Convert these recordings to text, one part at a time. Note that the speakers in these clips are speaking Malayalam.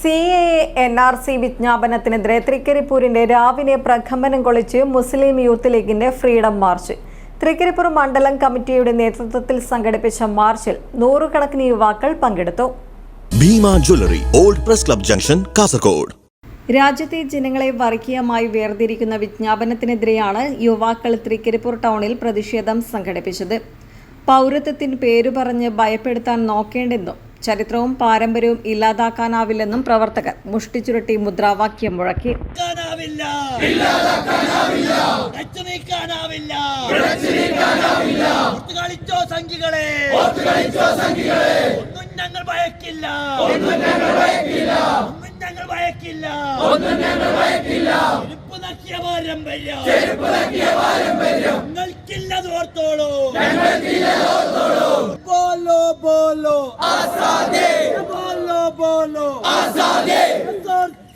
C A N R C വിജ്ഞാപനത്തിനെതിരെ തൃക്കരിപ്പൂരിന്റെ രാവിലെ പ്രകമ്പനം കൊളിച്ച് മുസ്ലിം യൂത്ത് ലീഗിന്റെ ഫ്രീഡം മാർച്ച്. തൃക്കരിപ്പൂർ മണ്ഡലം കമ്മിറ്റിയുടെ നേതൃത്വത്തിൽ സംഘടിപ്പിച്ച മാർച്ചിൽ നൂറുകണക്കിന് യുവാക്കൾ പങ്കെടുത്തു. Bhima jewellery old press club junction Kasaragod. രാജ്യത്തെ ജനങ്ങളെ വർഗീയമായി വേർതിരിക്കുന്ന വിജ്ഞാപനത്തിനെതിരെയാണ് യുവാക്കൾ തൃക്കരിപ്പൂർ ടൗണിൽ പ്രതിഷേധം സംഘടിപ്പിച്ചത്. പൗരത്വത്തിന് പേരു പറഞ്ഞ് ഭയപ്പെടുത്താൻ നോക്കേണ്ടെന്നും ചരിത്രവും പാരമ്പര്യവും ഇല്ലാതാക്കാനാവില്ലെന്നും പ്രവർത്തകർ മുഷ്ടിച്ചുരുട്ടി മുദ്രാവാക്യം മുഴക്കി. ഒന്നും ഞങ്ങൾ ഭയക്കില്ല. ഒന്നും ഞങ്ങൾ ഭയക്കില്ല. ചെരുപ്പ് നക്കിയ പാരമ്പര്യം. നിങ്ങൾക്കില്ലത് ഓർത്തോളൂ ബോലോ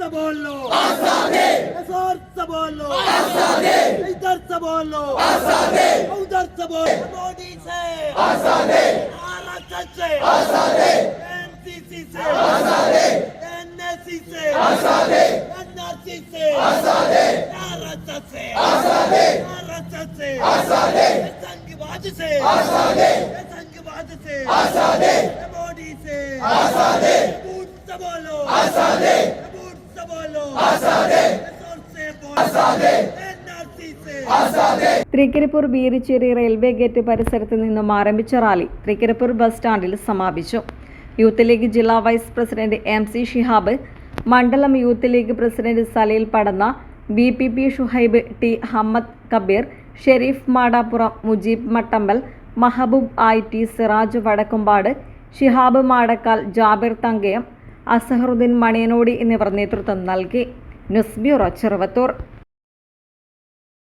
बोलो। आजादे ज़ोर से बोलो। आजादे इधर से बोलो। आजादे उधर से बोलो। मोदी से। आजादे आरएसएस से आजादे एनसीसी से। आजादे एनएससी से। आजादे एनआरसी से। आजादे आरएसएस से आजादे आरएसएस से आजादे संघवाद से। आजादे संघवाद से। आजादे मोदी से। आजादे से बोलो। आजादे തൃക്കരിപ്പൂർ ബീരിച്ചേരി റെയിൽവേ ഗേറ്റ് പരിസരത്ത് നിന്നും ആരംഭിച്ച റാലി തൃക്കരിപ്പൂർ ബസ് സ്റ്റാൻഡിൽ സമാപിച്ചു. യൂത്ത് ലീഗ് ജില്ലാ vice president M C Shihab മണ്ഡലം youth league president Saleel Padanna B P P Shuhaib T Hammad Kabeer Shareef Madappuram Mujeeb Mattambal Mahboob I T Siraj Vadakkumpad Shihab Madakkal Jabir Thankayam Azharuddin Maniyanodi എന്നിവർ നേതൃത്വം നൽകി. News bureau Cheruvathur.